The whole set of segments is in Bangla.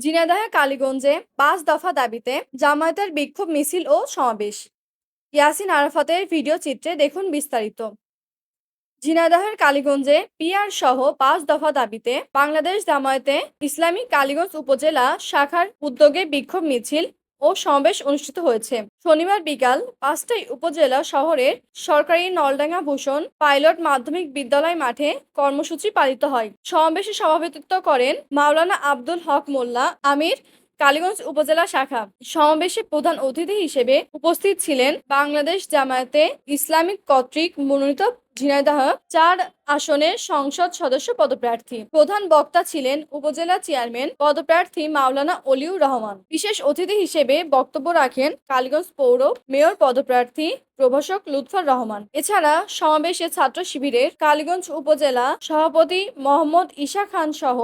ঝিনাইদহের কালীগঞ্জে পাঁচ দফা দাবিতে জামায়াতের বিক্ষোভ মিছিল ও সমাবেশ। ইয়াসিন আরাফাতের ভিডিও চিত্রে দেখুন বিস্তারিত। ঝিনাইদহের কালীগঞ্জে পিআর সহ পাঁচ দফা দাবিতে বাংলাদেশ জামায়াতে ইসলামী কালীগঞ্জ উপজেলা শাখার উদ্যোগে বিক্ষোভ মিছিল ও সমাবেশ অনুষ্ঠিত হয়েছে। শনিবার বিকাল পাঁচটায় উপজেলা শহরের সরকারি নলডাঙ্গা ভূষণ পাইলট মাধ্যমিক বিদ্যালয় মাঠে কর্মসূচি পালিত হয়। সমাবেশে সভাপতিত্ব করেন মাওলানা আব্দুল হক মোল্লা, আমির কালীগঞ্জ উপজেলা শাখা। সমাবেশে প্রধান অতিথি হিসেবে উপস্থিত ছিলেন বাংলাদেশ জামায়াতে ইসলামিক কর্তৃক মনোনীত ঝিনাইদহ চার আসনের সংসদ সদস্য পদপ্রার্থী। প্রধান বক্তা ছিলেন উপজেলা চেয়ারম্যান পদপ্রার্থী মাওলানা অলিউর রহমান। বিশেষ অতিথি হিসেবে বক্তব্য রাখেন কালীগঞ্জ পৌর মেয়র পদপ্রার্থী প্রভাষক লুৎফর রহমান। এছাড়া সমাবেশে ছাত্র শিবিরের কালীগঞ্জ উপজেলা সভাপতি মোহাম্মদ ঈশা খান সহ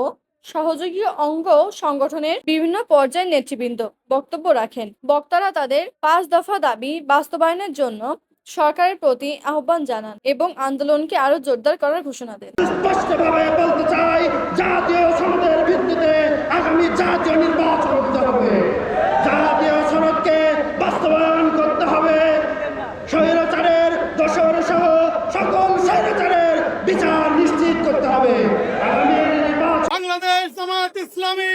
সহযোগী অঙ্গ সংগঠনের বিভিন্ন পর্যায়ের নেতৃবৃন্দ বক্তব্য রাখেন। বক্তারা তাদের পাঁচ দফা দাবি বাস্তবায়নের জন্য সরকারের প্রতি আহ্বান জানান এবং আন্দোলনকে আরও জোরদার করার ঘোষণা দেন। স্পষ্টভাবে বলতে চাই জাতীয় সনদের ভিত্তিতে আগামী জাতীয় নির্বাচন হতে হবে। জাতীয় সনদকে বাস্তবায়ন করতে হবে। স্বৈরাচারের দোষর সহ সকল স্বৈরাচারের বিচার নিশ্চিত করতে হবে। আগামী বাংলাদেশ জামাত ইসলামী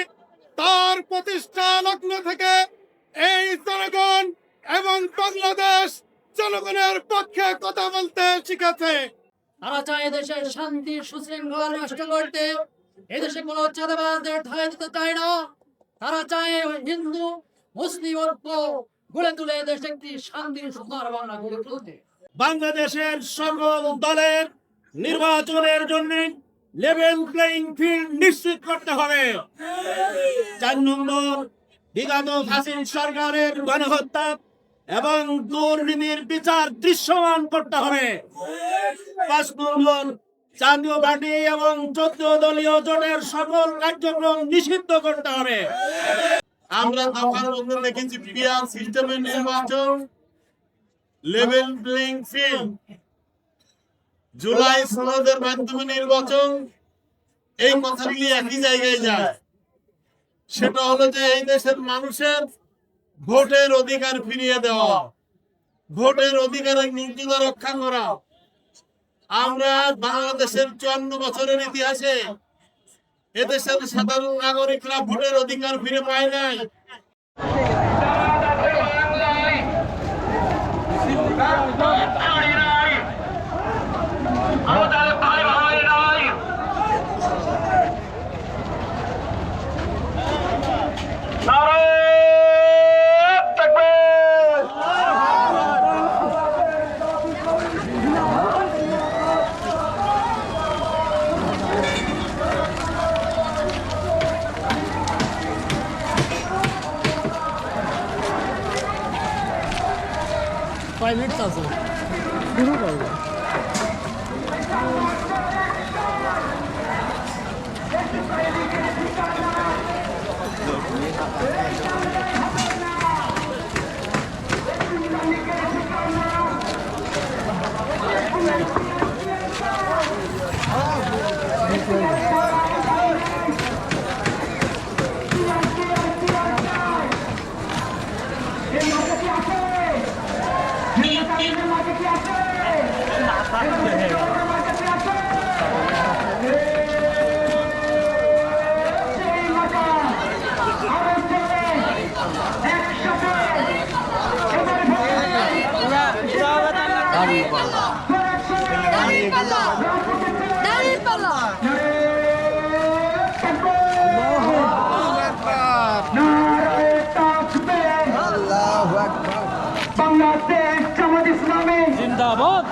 তার প্রতিষ্ঠা লগ্ন থেকে এই জনগণ এবং বাংলাদেশ জনগণের পক্ষে কথা বলতে শিখেছে। তারা চায় এদেশের শান্তি সুশৃঙ্খলা নষ্ট করতে এদেশে কোনো চাঁদাবাজদের ঠাঁই দিতে চায় না। তারা চায় হিন্দু মুসলিম ঐক্য গড়ে তুলে এদেশে একটি শান্তির সুন্দর বাংলা গড়ে তুলতে। বাংলাদেশের সকল দলের নির্বাচনের জন্য লেভেল প্লেইং ফিল্ড নিশ্চিত করতে হবে। চার নম্বর বিগত ফাসিল সরকারের গণহত্যা। এবং দুর্নীতির বিচার দৃশ্যমান করতে হবে। পাঁচ নম্বর জাতীয় পার্টি এবং চোদ্দ দলীয় জোটের সকল কার্যক্রম নিষিদ্ধ করতে হবে। আমরা আমার দেখেছি পিআর সিস্টেমের নির্বাচন, লেভেল প্লেইং ফিল্ড, জুলাই সনদের মাধ্যমে নির্বাচন, এই কথাগুলি একই জায়গায় যায়। সেটা হলো যে এই দেশের মানুষের ভোটের অধিকার ফিরিয়ে দেওয়া। ভোটের অধিকার নিশ্চিত রক্ষা করা। আমরা বাংলাদেশের চুয়ান্ন বছরের ইতিহাসে এদেশের সাধারণ নাগরিকরা ভোটের অধিকার ফিরে পায় নাই। Five minutes also. Guru Baba. Thank you. Bangladesh Jamaat Islami. জিন্দাবাদ।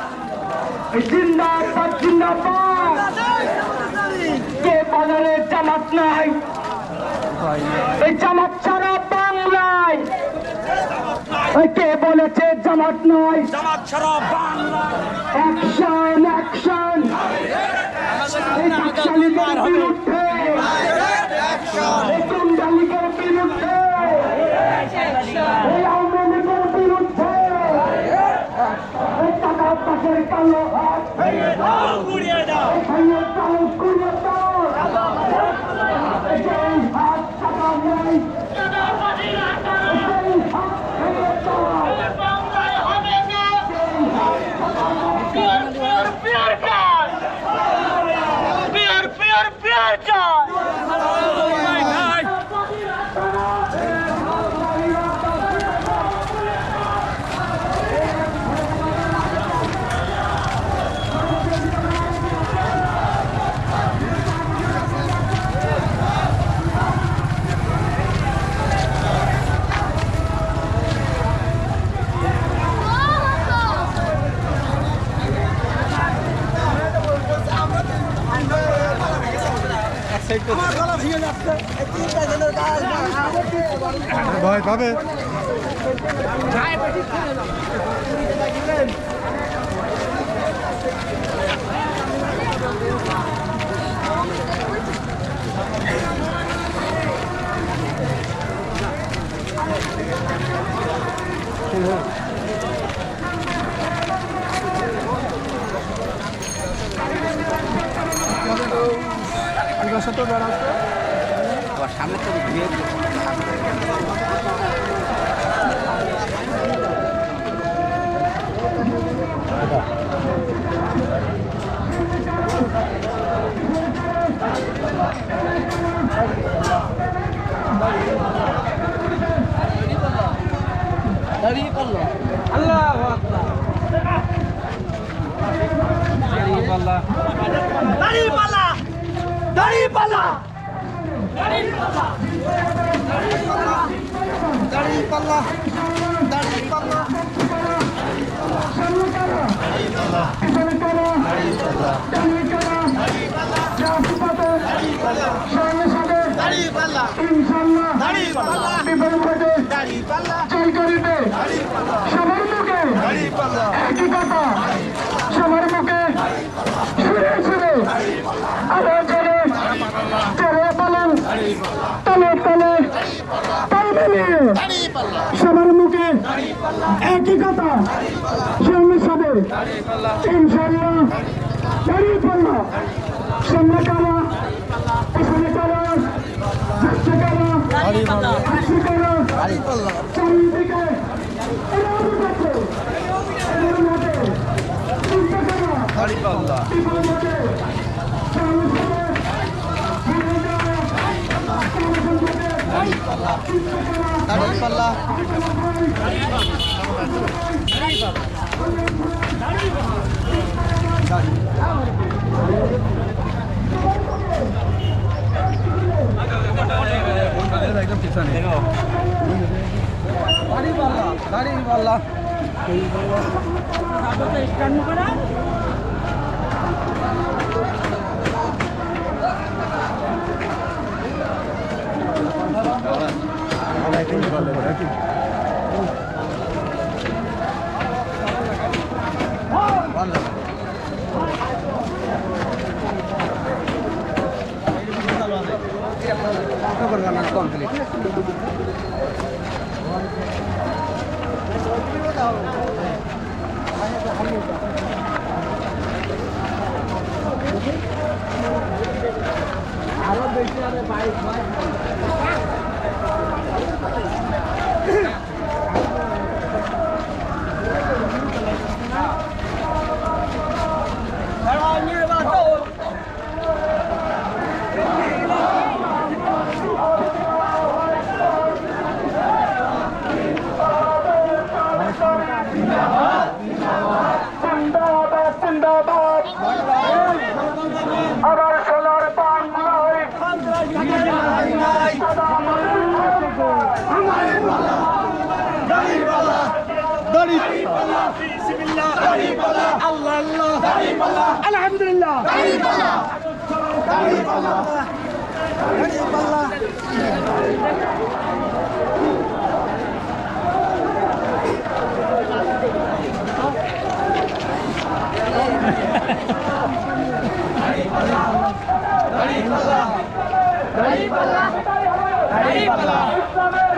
জিন্দাবাদ জিন্দাবাদ। কে বদলে জামাত নাই? এই জামাত ছাড়া বাংলায় কে বলেছে জামাত নয়? জামাত ছাড়া বাংলা অ্যাকশন অ্যাকশন এই টাকশালীদের বিরুদ্ধে। এই গুন্ডালিগের বিরুদ্ধে। এই আওয়ামী লীগের বিরুদ্ধে। এই টাকা পাশের কালো হাত। সাইড আমার গলা ভিজে যাচ্ছে। এই তিনটা জনের গায়ে ভয় পাবে? যায় বেটি ছেড়ে দাও Thank you. ছোট বড় আছে সামনে তো সবার মুখে একই কথা সবার মুখে সুরে সুরে আবার চলে চলে পালন তলে তলে তাল মিলিয়ে সবার মুখে একই কথা সঙ্গে সাথে ইনশাল্লাহ দাঁড়িয়ে পড়ল সামনে কারা পিছনে হাসি চারিদিকে দাঁড়িপাল্লা। একদম পিছনে দাঁড়িপাল্লা। দাঁড়িপাল্লা সাথে জিন্দাবাদ জিন্দাবাদ আবার সোলার পান নয় আলহামদুলিল্লাহ। দাঁড়িপাল্লা দাঁড়িপাল্লা ইসলামের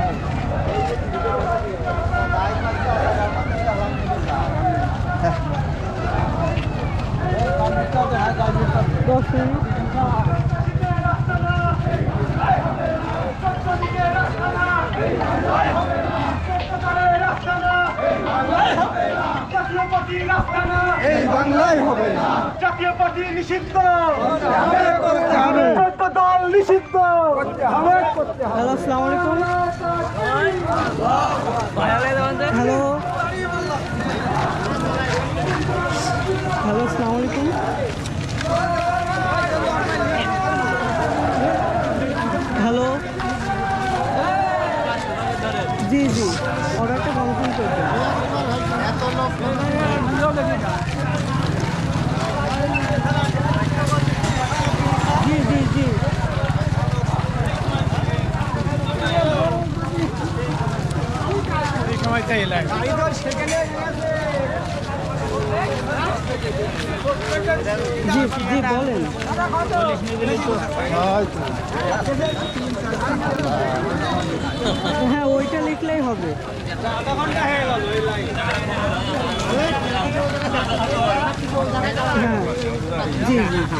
এই বাংলায় হবে না। জাতীয় পার্টি নিষিদ্ধ করতে হবে চোদ্দ দল নিষিদ্ধ হ্যালো আসসালামু আলাইকুম হ্যালো হ্যালো আসসালামু আলাইকুম হ্যালো জি জি। অর্ডারটা কনফার্ম করবেন জি জি জি। জি জি বলেন হ্যাঁ ওইটা লিখলেই হবে। হ্যাঁ জি জি জি।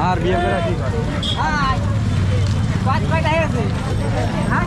আর বিয়ে করে কি করে পাঁচ পাটাই আছে হ্যাঁ